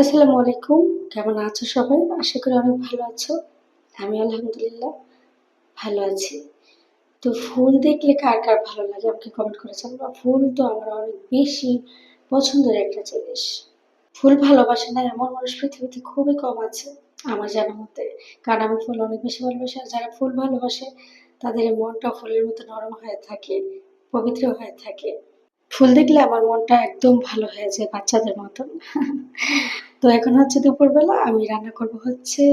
আসসালামু আলাইকুম। কেমন আছো সবাই? আশা করি অনেক ভালো আছো। আমি আলহামদুলিল্লাহ ভালো আছি। তো ফুল দেখলে কার কার ভালো লাগে আমাকে কমেন্ট করে জানাব। ফুল তো আমার অনেক বেশি পছন্দের একটা জিনিস। ফুল ভালোবাসে না, এমন মানুষ পৃথিবীতে খুবই কম আছে আমার জানার মতে। কারণ আমি ফুল অনেক বেশি ভালোবাসি আর যারা ফুল ভালোবাসে, তাদের মনটা ফুলের মতো নরম হয়ে থাকে, পবিত্র হয়ে থাকে। ফুল দেখলে আমার মনটা একদম ভালো হয়ে যায় বাচ্চাদের মতন। তো এখন হচ্ছে দুপুরবেলা আমি রান্না করব হচ্ছে,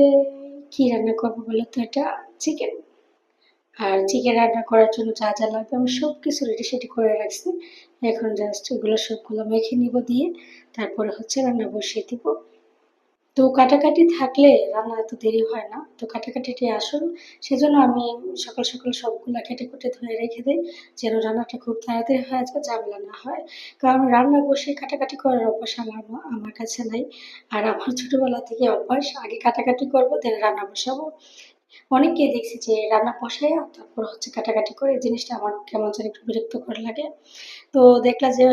কি রান্না করব বলে তো এটা? চিকেন আর চিকেন রান্না করার জন্য যা যা লাগবে আমি সব কিছু রেডি সেটি করে রাখছি। এখন জাস্ট ওগুলো সবগুলো মেখে নিব দিয়ে তারপরে হচ্ছে রান্না বসিয়ে দিব। তো কাটাকাটি থাকলে রান্না এত দেরি হয় না। তো কাটাকাটিটি আসল সেজন্য আমি সকাল সকাল সবগুলো কেটে কুটে ধুয়ে রেখে দিই, যেন রান্নাটা খুব তাড়াতাড়ি হয়ে যায়, ঝামেলা না হয়। কারণ রান্না বসে কাটাকাটি করার অভ্যাস আমার আমার কাছে নাই। আর আমার ছোটোবেলা থেকে অভ্যাস, আগে কাটাকাটি করব দেন রান্না বসাবো। অনেককে দেখছি যে রান্না বসাইয়া তারপর হচ্ছে কাটাকাটি করে জিনিসটা আমার কেমন যেন একটু বিরক্তকর লাগে। তো দেখলাম যে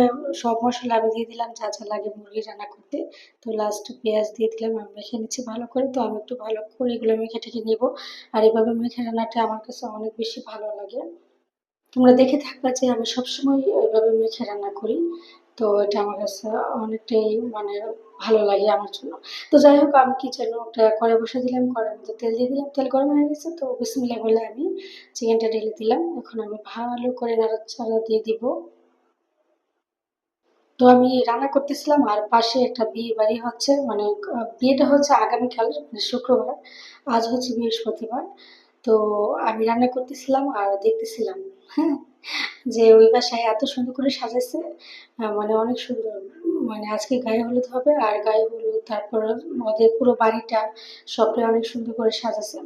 সব মশলা আমি দিয়ে দিলাম, যা যা লাগে মুরগি রান্না করতে। তো লাস্ট পেঁয়াজ দিয়ে দিলাম, আমি মেখে নিচ্ছি ভালো করে। তো আমি একটু ভালো করে এগুলো মেখে টেখে নেব। আর এভাবে মেখে রান্নাটা আমার কাছে অনেক বেশি ভালো লাগে। তোমরা দেখে থাকবা যে আমি সবসময় এভাবে মেখে রান্না করি। তো এটা আমার কাছে অনেকটাই মানে ভালো লাগে আমার জন্য। তো যাই হোক, আমি কি যেন একটা করে বসে দিলাম কড়ার মধ্যে তেল দিয়ে দিলাম, তেল গরম হয়ে গেছে। তো বিসমিল্লা বলে আমি চিকেনটা ঢেলে দিলাম। এখন আমি ভালো করে নাড়াচাড়া দিয়ে দিব। তো আমি রান্না করতেছিলাম, আর পাশে একটা বিয়ে বাড়ি হচ্ছে মানে বিয়েটা হচ্ছে আগামীকাল মানে শুক্রবার। আজ হচ্ছে বৃহস্পতিবার। তো আমি রান্না করতেছিলাম আর দেখতেছিলাম হ্যাঁ? যে ওই বাসায় এত সুন্দর করে সাজাইছে মানে অনেক সুন্দর। মানে আজকে গায়ে হলুদ হবে আর গায়ে হলুদ, তারপর ওদের পুরো বাড়িটা, সবটাই অনেক সুন্দর করে সাজাছে।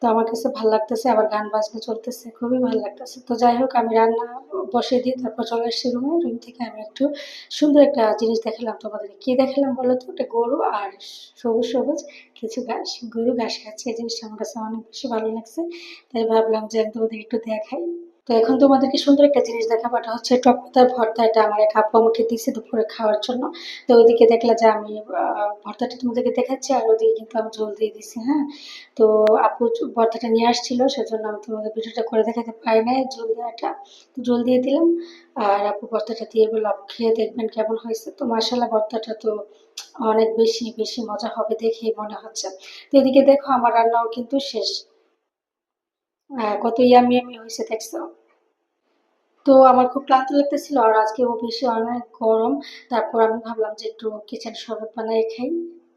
তো আমার কাছে ভালো লাগতেছে, আবার গান বাজনা চলতেছে, খুবই ভালো লাগতেছে। তো যাই হোক, আমি রান্না বসে দিই, তারপর চলে আসছি রুমে রুম থেকে আমি একটু সুন্দর একটা জিনিস দেখালাম তোমাদের কি দেখালাম বলো তো? একটা গরু আর সবুজ সবুজ কিছু ঘাস। গরু ঘাস খাচ্ছে, এই জিনিসটা আমার কাছে অনেক বেশি ভালো লাগছে। তাই ভাবলাম যে আমি তোমাদের একটু দেখাই। তো এখন তোমাদেরকে সুন্দর একটা জিনিস দেখাবো। এটা হচ্ছে টক পাতার ভর্তা। এটা আমার এক আপু আমাকে দিয়েছে দুপুরে খাওয়ার জন্য। তো ওইদিকে দেখলা যে আমি ভর্তাটা তোমাদেরকে দেখাচ্ছি আর ওদিকে কিন্তু আমি জল দিয়ে দিছি হ্যাঁ? তো আপু ভর্তাটা নিয়ে আসছিল, সেজন্য আমি তোমাদের ভিডিওটা করে দেখাতে পারি না জল দেওয়াটা। তো জল দিয়ে দিলাম আর আপু ভর্তাটা দিয়ে বললাম খেয়ে দেখবেন কেমন হয়েছে? তো মাসালা ভর্তাটা তো অনেক বেশি বেশি মজা হবে দেখেই মনে হচ্ছে। তো এদিকে দেখো, আমার রান্নাও কিন্তু শেষ। কত ইয়ামি ইয়ামি হয়েছে, দেখছ? তো আমার খুব ক্লান্ত লাগতেছিল আর আজকে বেশি অনেক গরম। তারপর আমি ভাবলাম যে একটু কিচেন শরবত বানিয়ে খাই।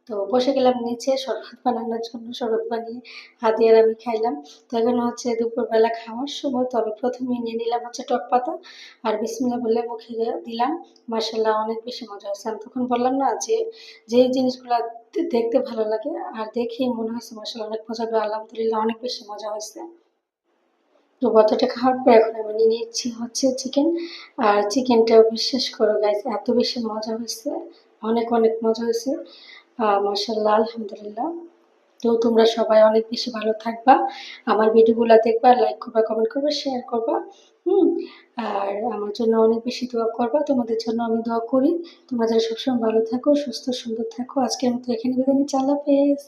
তো বসে গেলাম নিচে, শরবত বানানোর জন্য শরবত বানিয়ে হাতিয়ার আমি খাইলাম। তো এখানে হচ্ছে দুপুরবেলা খাওয়ার সময়, তো আমি প্রথমেই নিয়ে নিলাম হচ্ছে টক পাতা আর বিসমিল্লা বলে মুখে দিলাম। মার্শাল্লাহ অনেক বেশি মজা হয়েছে। আমি তখন বললাম না যে যে জিনিসগুলো দেখতে ভালো লাগে আর দেখেই মনে হয়েছে মার্শাল্লাহ অনেক মজা। হবে আলহামদুলিল্লাহ অনেক বেশি মজা হয়েছে। তো খাওয়ার পর এখন আমি নিয়ে নিচ্ছি হচ্ছে চিকেন আর চিকেনটাও বিশ্বাস করো গাইজ এত বেশি মজা হয়েছে। অনেক অনেক মজা হয়েছে। মার্শাল্লাহ আলহামদুলিল্লাহ। তো তোমরা সবাই অনেক বেশি ভালো থাকবা। আমার ভিডিওগুলো দেখবা লাইক করবা কমেন্ট করবা শেয়ার করবা। হুম, আর আমার জন্য অনেক বেশি দোয়া করবা। তোমাদের জন্য আমি দোয়া করি। তোমরা যারা সবসময় ভালো থাকো, সুস্থ, সুন্দর থাকো। আজকের মতো এখানে বিদায় আল্লাহ হাফেজ।